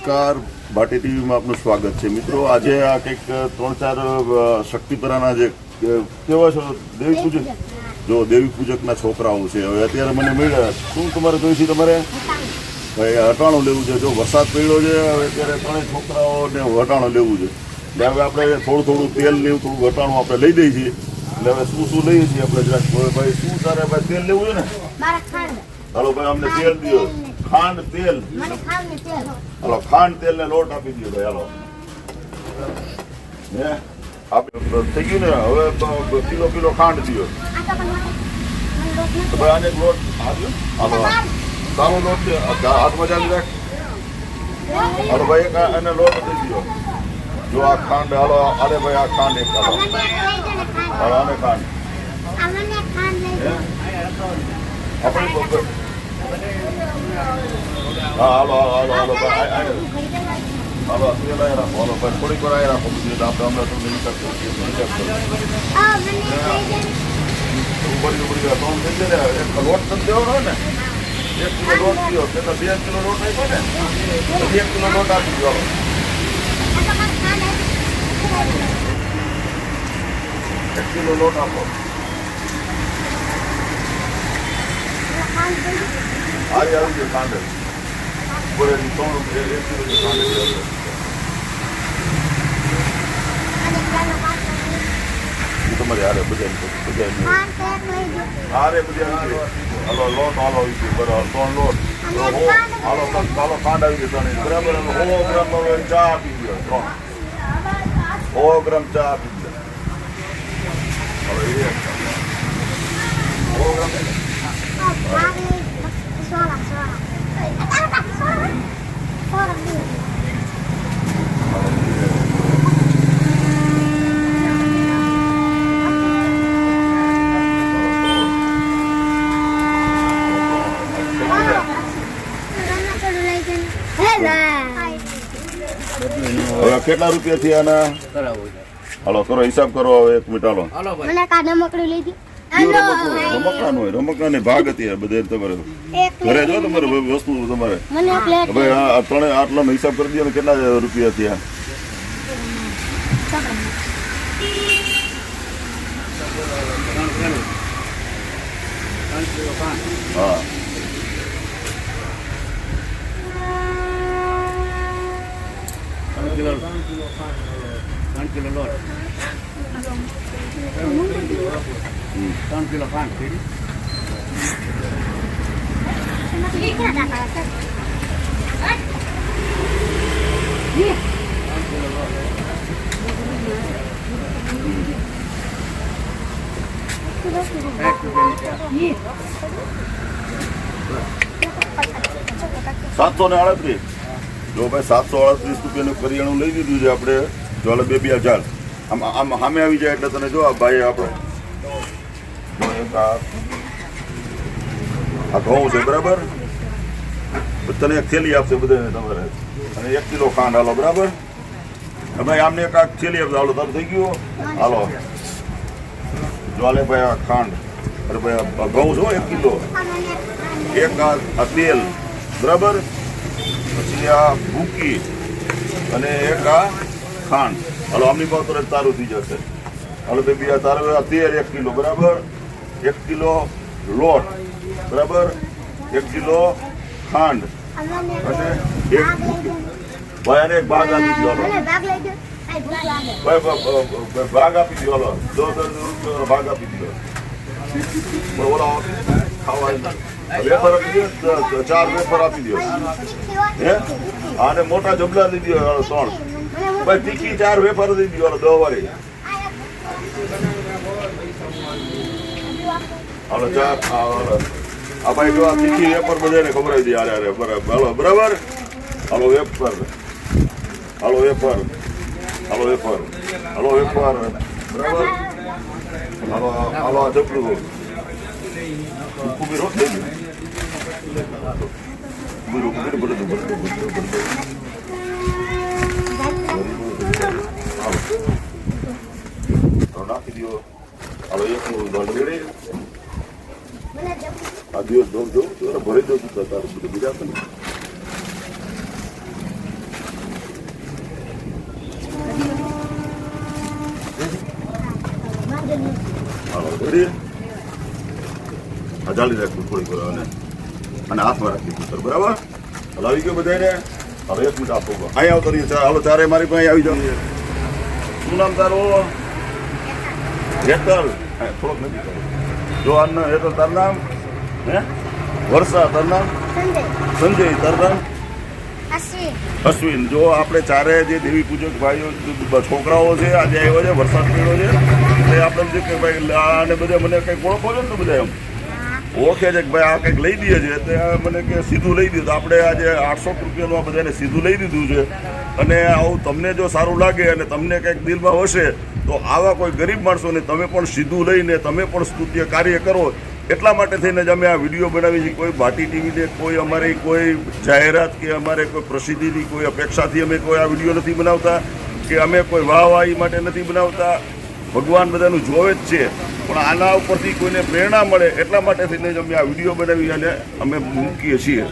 નમસ્કાર. ભાટી ટીવીમાં આપનું સ્વાગત છે. મિત્રો આજે આ કંઈક ત્રણ ચાર શક્તિપરાના જે કેવા છો? દેવી પૂજક? જો દેવી પૂજકના છોકરાઓ છે. હવે અત્યારે મને મળ્યા. શું તમારે જોઈ છે તમારે? ભાઈ હટાણું લેવું છે. જો વરસાદ પડ્યો છે હવે અત્યારે ત્રણેય છોકરાઓને હટાણું લેવું છે. એટલે હવે આપણે થોડું થોડું તેલ લેવું થોડું હટાણું આપણે લઈ દઈએ છીએ. એટલે હવે શું શું લઈએ છીએ આપણે? જરાક ભાઈ શું તારે ભાઈ તેલ લેવું છે ને? હાલો ભાઈ અમને તેલ દો ખાંડ તેલ. હલો ખાંડ તેલ ને લોટ આપી દો ભાઈ હાલો. થઈ ગયું ને? હવે કિલો કિલો ખાંડ દો ભાઈ આને લોટ હાલો. સારો લોટ છે. હાથમાં ચાલી રાખ. હાલો ભાઈ એને લોટ દઈ દો જો આ ખાંડ હાલો અરે ભાઈ આ ખાંડ એક હાલો. હાલો આને ખાંડ. આપણી હા હાલો હાલો હાલો હાલો હાલો તેલ આયા રાખો હાલો ભાઈ થોડીક વાર આયા રાખો બીજું એટલે આપણે હમણાં તમને નિકાલ કરીએ નિકાલ કરીએ આ મને લઈ દે ને ઉભરી ઉભરી ગયા ત્રણ થઈ જાય ને એક લોટ તમે દેવાનો હોય ને એક કિલો લોટ કે તો બે કિલો લોટ આપ્યો ને બે કિલો લોટ આપી દો એક કિલો લોટ આપો. હારી આવી ગયો કાંડે બોલે ત્રણ એક એક કિલો જે કાંડે છે હવે. અને પેલા પાંચ એ તમારે હારે બધા બધા હારે બધા હાલો લોટ હાલો આવી ગયો બરાબર ત્રણ લોટ હાલો હાલો કાંડ આવી ગયો ત્રણ બરાબર સો ગ્રામ ચા આપી દો ત્રણ સો ગ્રામ ચા આપી દો હવે એક સો ગ્રામ આ ભાગ લઈ સોળા સોળા આ સોળા સોળા દે હવે કેટલા રૂપિયા થયા આના? હાલો કરો હિસાબ કરો હવે એક મિનિટ હાલો. મને કા નમકડું લીધી રમકડાનું હોય રમકડાની ભાગ હતી બધે તમારે. ઘરે જો તમારે વસ્તુ તમારે. હવે આ ત્રણે આટલાનો હિસાબ કરી દો ને કેટલા રૂપિયા થયા? હા. ત્રણ કિલો ત્રણ કિલો લોટ ત્રણ કિલો ખાંડ એક રૂપિયાની સાતસો ને આડત્રીસ જો ભાઈ સાતસો આડત્રીસ રૂપિયાનું કરિયાણું લઈ દીધું છે આપણે, જો હાલે બે બે હજાર આમ આમ સામે આવી જાય એટલે તને જો આ ભાઈ આપણે. આ ઘઉં છે, બરાબર? તને એક થેલી આપશે બધાને તમારે. અને એક કિલો ખાંડ, હાલો, બરાબર? ભાઈ આમને એક આખ થેલી આપશે હાલો તમે થઈ ગયો? હાલો. જોલે ભાઈ આ ખાંડ. અરે ભાઈ ઘઉં છો એક કિલો. એક આ તેલ. બરાબર? પછી આ ભૂકી અને એક આ ખાંડ. હાલો આમની ભાવ તરત તારું થઈ જશે. હાલો તો બીજા તારું આ તેલ એક કિલો બરાબર? એક કિલો લોટ બરાબર? એક કિલો ખાંડ. અને એક ભાઈ અને એક ભાગ આપી દો આ ભાઈ ભાગ આપી દો હાલો. દો દો ભાગ આપી દો. પણ ઓલા વેફર ચાર વેફર આપી દો હે આને મોટા જબલા દઈ દો ત્રણ ભાઈ તીખી ચાર વેફર દઈ દો દો વાળી હાલો ચાર આ ભાઈ જો આ તીખી વેફર બધાને ખવડાવી દે હારે અરે બરાબર હાલો બરાબર હાલો વેફર હાલો વેફર હાલો વેફર હાલો વેફર બરાબર હાલો હાલો આ જબલું ઊભી રહો થઈ ગયું ઊભી રહો ઊભી રહો બધું બધું બધું બધું હાલો તો નાખી દો હાલો એકનું દોડ રેડી આ દિવસ દોડ દો ભરી દો તારું બધું બીજા પણ આ જાળી રાખવું થોડીક વાર અને હાથમાં રાખી બરાબર? હાલો આવી ગયો બધાને હવે એક મિનિટ આપો. અહીં આવતો ચાર હાલો ચારે મારી પાસે આવી જાઓ. શું નામ તારું? હેતલ. થોડોક નથી કરો. જો આનું હેતલ તારું નામ? હે? વર્ષા તારું નામ? સંજય. સંજય તારું નામ? અશ્વિન. જો આપણે ચારે જે દેવી પૂજક ભાઈઓ છોકરાઓ છે આજે આવ્યો છે વરસાદ પડ્યો છે એટલે આપણે જે કે ભાઈ આને બધા મને કંઈક ઓળખો છો ને બધા એમ. ઓળખે છે કે ભાઈ આ કંઈક લઈ દઈએ છે તે મને કે સીધું લઈ દીધું આપણે આજે આઠસો રૂપિયાનું આ બધાને સીધું લઈ દીધું છે. અને આવું તમને જો સારું લાગે અને તમને કંઈક દિલમાં હશે તો આવા કોઈ ગરીબ માણસોને તમે પણ સીધું લઈને તમે પણ સ્તુત્ય કાર્ય કરો. એટલા માટે થઈને જ અમે આ વીડિયો બનાવી છે કોઈ ભાટી ટીવીને કોઈ અમારી કોઈ જાહેરાત કે અમારે કોઈ પ્રસિદ્ધિની કોઈ અપેક્ષાથી અમે કોઈ આ વીડિયો નથી બનાવતા, કે અમે કોઈ વાહવાહી માટે નથી બનાવતા. ભગવાન બધાનું જોવે જ છે. પણ આના ઉપરથી કોઈને પ્રેરણા મળે એટલા માટે થઈને જ અમે આ વીડિયો બનાવી અને અમે મૂકીએ છીએ.